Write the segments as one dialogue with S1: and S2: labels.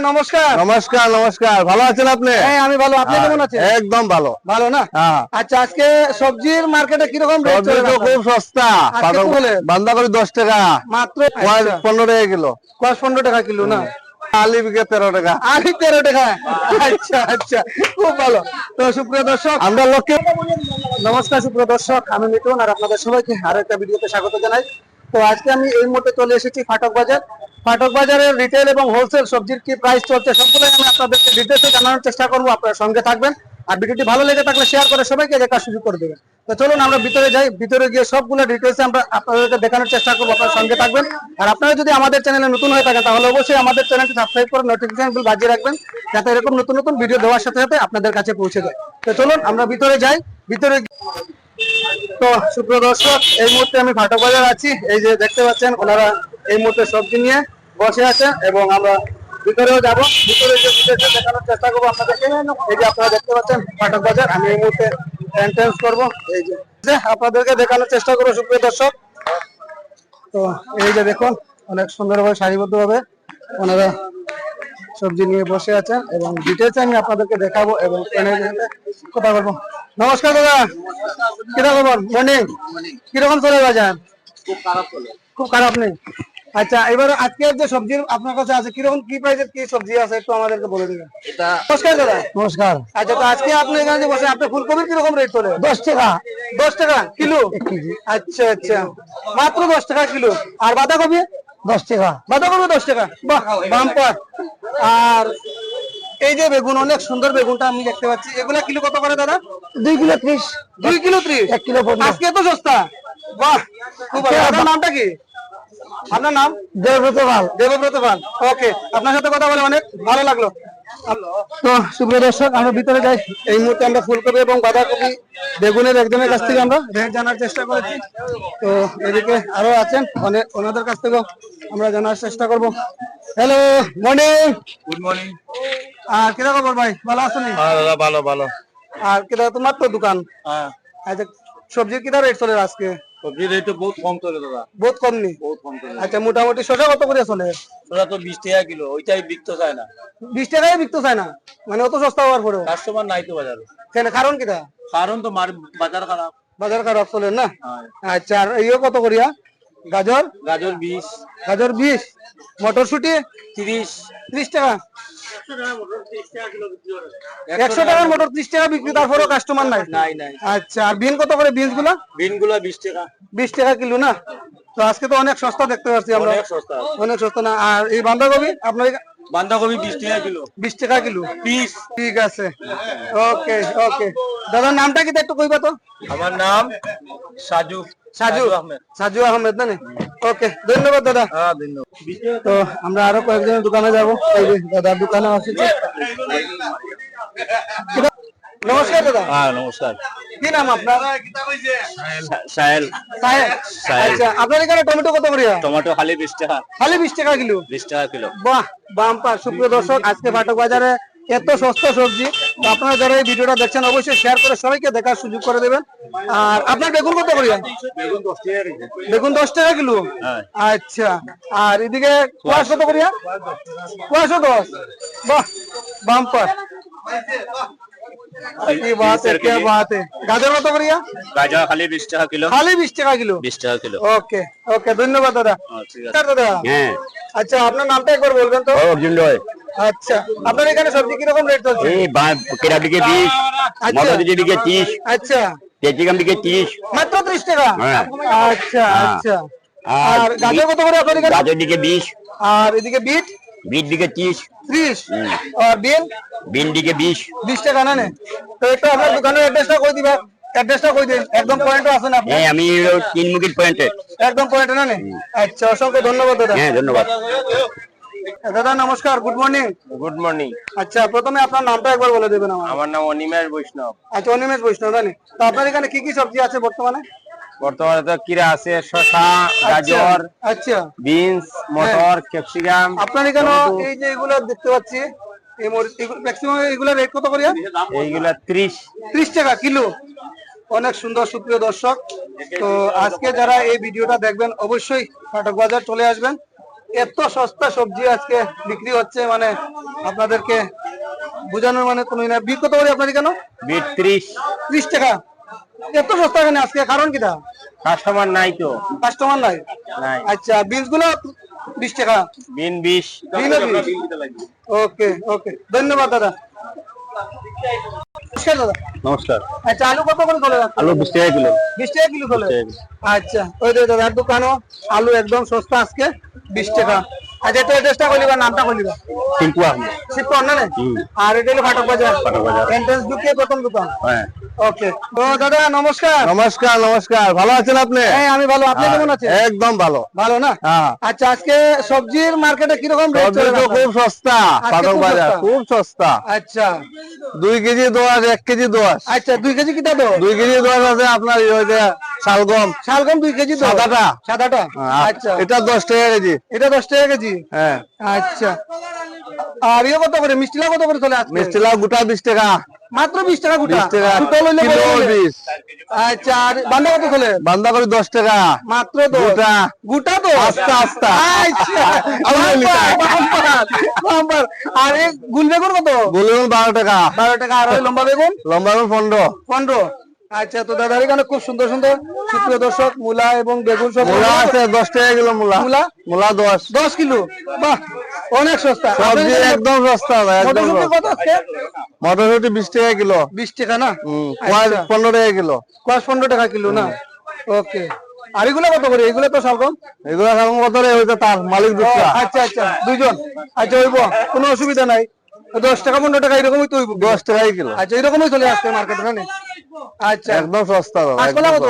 S1: নমস্কার
S2: নমস্কার। নমস্কার ভালো আছেন আপনি?
S1: হ্যাঁ আমি ভালো। আপনি কেমন আছেন?
S2: একদম ভালো।
S1: ভালো না?
S2: হ্যাঁ।
S1: আচ্ছা আজকে সবজির মার্কেটে কীরকম রেট চলে
S2: তো খুব সস্তা। টাকা
S1: মাত্র
S2: পেঁয়াজ
S1: আচ্ছা,
S2: পনেরো টাকা কিলো।
S1: দশ পনেরো টাকা কিলো না?
S2: আলি বিঘে তেরো টাকা।
S1: আলু তেরো টাকা। আচ্ছা আচ্ছা। খুব ভালো। তো সুপ্রিয় দর্শক
S2: আমরা লক্ষ্যে
S1: নমস্কার সুপ্রিয় দর্শক। আমি আর আপনাদের সবাইকে আরও একটা ভিডিওতে স্বাগত জানাই। তো আজকে আমি এই মুহূর্তে চলে এসেছি ফাটক বাজার। ফাটক বাজারের রিটেল এবং হোলসেল সবজির কি প্রাইস চলছে সবগুলোই আমি আপনাদেরকে ডিটেলসে জানানোর চেষ্টা করব, আপনারা সঙ্গে থাকবেন। আর ভিডিওটি ভালো লেগে থাকলে শেয়ার করে সবাইকে দেখার সুযোগ করে দেবেন। তো চলুন আমরা ভিতরে যাই, ভিতরে গিয়ে সবগুলো ডিটেলসে আমরা আপনাদেরকে দেখানোর চেষ্টা করব, আপনার সঙ্গে থাকবেন। আর আপনারা যদি আমাদের চ্যানেলে নতুন হয়ে থাকেন, তাহলে অবশ্যই আমাদের চ্যানেলটি সাবস্ক্রাইব করে নোটিফিকেশন বিল বাজিয়ে রাখবেন, যাতে এরকম নতুন নতুন ভিডিও দেওয়ার সাথে সাথে আপনাদের কাছে পৌঁছে যায়। তো চলুন আমরা ভিতরে যাই, ভিতরে তো সুপ্রিয় দর্শক, এই মুহূর্তে আমি ফাটক বাজার আছি। এই যে দেখতে পাচ্ছেন, ওনারা এই মুহূর্তে সবজি নিয়ে বসে আছে এবং আমরা ভিতরেও যাব। ভিতরে যে ভিতরে দেখানোর চেষ্টা করব আপনাদেরকে এই যে আপনারা দেখতে পাচ্ছেন ফাটক বাজার আমি এই মুহূর্তে এন্ট্রেন্স করব। এই যে আপনাদেরকে দেখানোর চেষ্টা করব সুপ্রিয় দর্শক। তো এই যে দেখুন অনেক সুন্দরভাবে সারিবদ্ধভাবে ওনারা সবজি নিয়ে বসে আছেন এবং ডিটেলস আমি আপনাদেরকে দেখাবো এবং কথা বলব। নমস্কার দাদা। কীরকম মর্নিং কীরকম চলে বাজার?
S3: খুব খারাপ চলে।
S1: খুব খারাপ নেই? আচ্ছা এবার আজকে যে সবজির আপনার কাছে আছে কীরকম কি প্রাইসের কি সবজি আছে একটু আমাদেরকে বলে দিবেন? নমস্কার দাদা।
S2: নমস্কার।
S1: আচ্ছা তো আজকে আপনি এখানে যে বসে আপনার ফুলকপির কীরকম রেট চলে
S2: দশ টাকা।
S1: দশ টাকা কিলো? আচ্ছা আচ্ছা। মাত্র দশ টাকা কিলো? আর বাঁধাকপি?
S2: দশ টাকা।
S1: বাঁধাকপি দশ টাকা? বাহ বাম্পার আর এই যে বেগুন অনেক সুন্দর বেগুনটা আমি দেখতে পাচ্ছি। এগুলা কিলো কত করে দাদা?
S2: দুই কিলো ত্রিশ।
S1: দুই কিলো ত্রিশ?
S2: এক কিলো
S1: আজকে তো সস্তা? বাহ খুব ভালো। নামটা কি? আপনার নাম?
S2: দেবব্রত পাল।
S1: দেবব্রত পাল। ওকে আপনার সাথে কথা বলে অনেক ভালো লাগল। তো সুপ্রিয় দর্শক আমরা ভিতরে যাই। এই মুহূর্তে আমরা ফুলকপি এবং বাঁধাকপি বেগুনের একজনের কাছ থেকে আমরা রেট জানার চেষ্টা করেছি। তো এদিকে আরও আছেন অনেক ওনাদের কাছ থেকেও আমরা জানার চেষ্টা করব। হ্যালো মর্নিং
S3: গুড মর্নিং
S1: আর কিরা খবর ভাই? ভালো আছেন
S3: হ্যাঁ দাদা ভালো ভালো।
S1: আর কিরা তোমার তো দোকান।
S3: হ্যাঁ।
S1: আচ্ছা সবজির কিরা রেট চলে আজকে?
S3: সবজির রেট বহুত কম চলে দাদা।
S1: বহুত কম নি?
S3: বহুত কম চলে
S1: আচ্ছা মোটামুটি শসা কত করে চলে?
S3: তো বিশ টাকা কিলো ওইটাই বিকতে চায় না।
S1: বিশ টাকায় বিকতে চায় না? মানে অত সস্তা হওয়ার পরেও?
S3: কাস্টমার নাই তো বাজারে।
S1: কেন কারণ কিটা?
S3: কারণ তো বাজার খারাপ।
S1: বাজার খারাপ চলে না?
S3: হ্যাঁ।
S1: আচ্ছা আর ইয়ে কত করিয়া? গাজর?
S3: গাজর বিশ।
S1: গাজর বিশ। মটরশুটি?
S3: তিরিশ।
S1: ত্রিশ টাকা। একশো টাকার মটর ত্রিশ টাকা বিক্রি তারপরেও কাস্টমার নাই।
S3: নাই নাই।
S1: আচ্ছা আর বিন কত করে
S3: বিনসগুলো বিনগুলো বিশ টাকা।
S1: বিশ টাকা কিলো না? তো আজকে তো অনেক সস্তা দেখতে পাচ্ছি আমরা।
S3: অনেক সস্তা।
S1: অনেক সস্তা না? আর এই বাঁধাকপি আপনার
S3: বাঁধাকপি বিশ টাকা কিলো।
S1: বিশ টাকা কিলো?
S3: বিশ।
S1: ঠিক আছে। ওকে ওকে। দাদার নামটা কি তা একটু কইবা তো?
S3: আমার নাম সাজু
S1: সাজু।
S3: আহমেদ।
S1: সাজু আহমেদ না ওকে ধন্যবাদ দাদা।
S3: হ্যাঁ
S1: তো আমরা আরও কয়েকজনের দোকানে যাব। দাদার দোকানে আসছি নমস্কার দাদা।
S3: হ্যাঁ নমস্কার।
S1: কি নাম আপনার?
S3: সাহেল।
S1: সাহেব আচ্ছা আপনার এখানে টমেটো কত করিয়া
S3: টমেটো খালি বিশ টাকা।
S1: খালি বিশ টাকা কিলো?
S3: বিশ টাকা কিলো।
S1: বাহ বাম্পার সুপ্রিয় দর্শক আজকে ফাটক বাজারে এত সস্তা সবজি। তো আপনারা যারা এই ভিডিওটা দেখছেন অবশ্যই শেয়ার করে সবাইকে দেখার সুযোগ করে দেবেন। আর আপনার বেগুন কত করিয়া
S3: বেগুন দশ টাকা কেজি
S1: বেগুন দশ টাকা কিলো?
S3: হ্যাঁ।
S1: আচ্ছা আর এদিকে কুয়াশ কত করিয়া কুয়াশো দশ। বাহ বাম্পার কি বাত है क्या बात है গাজর কত করিয়া
S3: গাজর খালি বিশ টাকা কিলো
S1: খালি বিশ টাকা কিলো
S3: বিশ টাকা কিলো
S1: ওকে ওকে ধন্যবাদ দাদা
S3: ঠিক আছে
S1: নমস্কার দাদা
S2: হ্যাঁ
S1: আচ্ছা আপনার নামটা একবার বলবেন তো
S2: অর্জুন রয়
S1: আচ্ছা আপনার এখানে সবজি কিরকম রেট চলছে
S2: এই কেরা দিকে বিশ
S1: আচ্ছা।
S2: মটর দিকে ত্রিশ
S1: আচ্ছা
S2: ক্যাপসিকাম দিকে ত্রিশ
S1: মাত্র ত্রিশ টাকা
S2: হ্যাঁ।
S1: আচ্ছা
S2: হ্যাঁ।
S1: আচ্ছা
S2: আর
S1: আর গাজর কত করে আপনার এখানে
S2: গাজর দিকে বিশ
S1: আর এদিকে বিট
S2: বিট দিকে ত্রিশ।
S1: ত্রিশ? আর বিন?
S2: বিন দিকে বিশ।
S1: বিশ টাকা না তো একটু আপনার দোকানের অ্যাড্রেসটা কই দিবা? অ্যাড্রেসটা কই দিন? একদম পয়েন্টে আছেন আপনি
S2: হ্যাঁ আমি তিন মুখির পয়েন্টে
S1: একদম পয়েন্টে না নে? আচ্ছা অসংখ্য ধন্যবাদ দাদা।
S2: হ্যাঁ ধন্যবাদ।
S1: দাদা নমস্কার গুড মর্নিং
S3: গুড মর্নিং
S1: আচ্ছা প্রথমে আপনার নামটা একবার বলে দেবেন আমার
S3: আমার নাম অনিমেষ বৈষ্ণব।
S1: আচ্ছা অনিমেষ বৈষ্ণব জানি তো আপনার এখানে কি কি সবজি আছে বর্তমানে?
S3: বর্তমানে তো কিরা আছে? শসা গাজর
S1: আচ্ছা।
S3: বিনস মটর ক্যাপসিকাম
S1: আপনার এখানে এই যে এগুলো দেখতে পাচ্ছি এই ম্যাক্সিমাম এগুলো রেট কত করিয়া?
S3: এইগুলা ত্রিশ।
S1: ত্রিশ টাকা কিলো। অনেক সুন্দর সুপ্রিয় দর্শক। তো আজকে যারা এই ভিডিওটা দেখবেন অবশ্যই ফাটক বাজার চলে আসবেন। এত সস্তা সবজি আজকে বিক্রি হচ্ছে মানে আপনাদেরকে বোঝানোর মানে কোনো না বিট কত করে আপনাদের কেন
S3: বিট ত্রিশ।
S1: ত্রিশ টাকা। এত সস্তা কেন আজকে? কারণ কিটা
S3: কাস্টমার নাই তো।
S1: কাস্টমার নাই?
S3: নাই।
S1: আচ্ছা বিনসগুলো বিশ টাকা?
S3: বিন বিশ
S1: বিনও বিশ? ওকে ওকে। ধন্যবাদ দাদা। নমস্কার দাদা।
S3: নমস্কার।
S1: আচ্ছা আলু কত করে চলে
S3: আলু বিশ টাকা কিলো।
S1: বিশ টাকা কিলো চলে আচ্ছা ওই যে দাদার দোকানও আলু একদম সস্তা আজকে বিশ টাকা। আচ্ছা এটা এড্রেসটা কইলিবা নামটা কইলিবা
S3: টিঙ্কু আহমেদ
S1: শিবপুর না না? আর এটা হলো ফাটক বাজার। এন্ট্রান্স ঢুকে প্রথম দোকান।
S3: হ্যাঁ।
S1: ওকে তো দাদা নমস্কার।
S3: নমস্কার নমস্কার। ভালো আছেন আপনি?
S1: হ্যাঁ আমি ভালো। আপনি কেমন আছেন?
S3: একদম ভালো।
S1: ভালো না?
S3: হ্যাঁ।
S1: আচ্ছা আজকে সবজির মার্কেটে রেট চলে
S3: তো খুব সস্তা।
S1: খুব
S3: বাজার খুব সস্তা।
S1: আচ্ছা।
S3: দুই কেজি দোয়াশ এক কেজি দোয়াশ
S1: আচ্ছা দুই কেজি কিটা দো
S3: দুই কেজি দোয়াশ আছে আপনার ওই যে শালগম।
S1: শালগম দুই কেজি
S3: সাদাটা?
S1: সাদাটা? আচ্ছা।
S3: এটা দশ টাকা কেজি।
S1: এটা দশ টাকা কেজি।
S3: হ্যাঁ।
S1: আচ্ছা। আর ইয়ে কত করে? মিষ্টি লাউ কত করে চলে আজকে
S3: মিষ্টি লাউ গোটা বিশ টাকা।
S1: মাত্র বিশ টাকা গুটা? দুটো লইলে?
S3: বিশ।
S1: আচ্ছা আর বান্দা কত চলে?
S3: বান্ধাকপি দশ টাকা।
S1: মাত্র তো
S3: গোটা।
S1: গুটা তো
S3: আস্তা আস্তা।
S1: আচ্ছা। আর এই গুল বেগুন কত?
S3: বলুন বারো টাকা।
S1: বারো টাকা। আর ওই লম্বা বেগুন?
S3: লম্বা বেগুন পনেরো।
S1: পনেরো। আচ্ছা তো দাদার এখানে খুব সুন্দর সুন্দর সুপ্রিয় দর্শক মূলা এবং বেগুন সব
S3: মূলা আছে দশ টাকা কিলো মূলা।
S1: মূলা?
S3: মূলা দশ।
S1: দশ কিলো? বাহ অনেক সস্তা।
S3: সবজি একদম সস্তা
S1: মটরশুটি কত আজকে?
S3: মটরশুটি বিশ টাকা কিলো।
S1: বিশ টাকা না? আচ্ছা।
S3: পনেরো টাকা কিলো।
S1: কোয়াশ পনেরো টাকা কিলো না? ওকে। আর এগুলো কত করে? এগুলো তো সব
S3: এগুলো এখন কত রে? হইতে তার মালিক দুটা
S1: আচ্ছা আচ্ছা দুইজন। আচ্ছা হইব কোনো অসুবিধা নাই। দশ টাকা পনেরো টাকা এরকমই তো হইব।
S3: দশ টাকাই কিলো।
S1: আচ্ছা এরকমই চলে আসছে মার্কেটে নি? আচ্ছা।
S3: একদম সস্তা দাদা
S1: কাঁচকলা কত?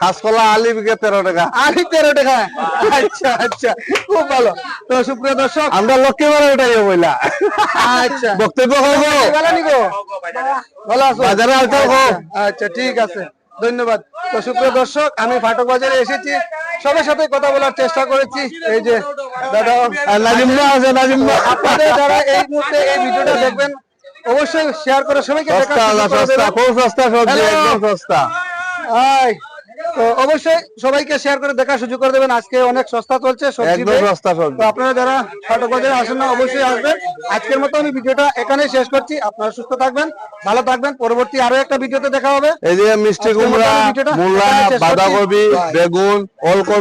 S3: কাঁচকলা আলি বিকে তেরো টাকা।
S1: আরে তেরো টাকা? আচ্ছা আচ্ছা। খুব ভালো। তো সুপ্রিয় দর্শক
S3: আমরা লক্ষ্মী উঠাই বইলা
S1: আচ্ছা।
S3: বক্তব্য করব
S1: ভালো আছো?
S3: বাজারে আসতে
S1: আচ্ছা, আচ্ছা ঠিক আছে। ধন্যবাদ। তো সুপ্রিয় দর্শক আমি ফাটক বাজারে এসেছি। সবার সাথে কথা বলার চেষ্টা করেছি। এই যে দাদা
S3: নাজিম্মা আছে নাজিম্মা
S1: আপনাদের যারা এই মুহূর্তে এই ভিডিওটা দেখবেন অবশ্যই শেয়ার করে সবাইকে আয় তো অবশ্যই সবাইকে শেয়ার করে সুযোগ করে দেবেন। আজকে অনেক সস্তা চলছে সবজি
S3: সস্তা
S1: তো আপনারা যারা ফাটক বাজারে আসেন না অবশ্যই আসবেন। আজকের মতো আমি ভিডিওটা এখানেই শেষ করছি। আপনারা সুস্থ থাকবেন ভালো থাকবেন। পরবর্তী আরও একটা ভিডিওতে দেখা হবে।
S3: এই যে মিষ্টি কুমড়া মূলা। বাঁধাকপি. বেগুন ওলকপি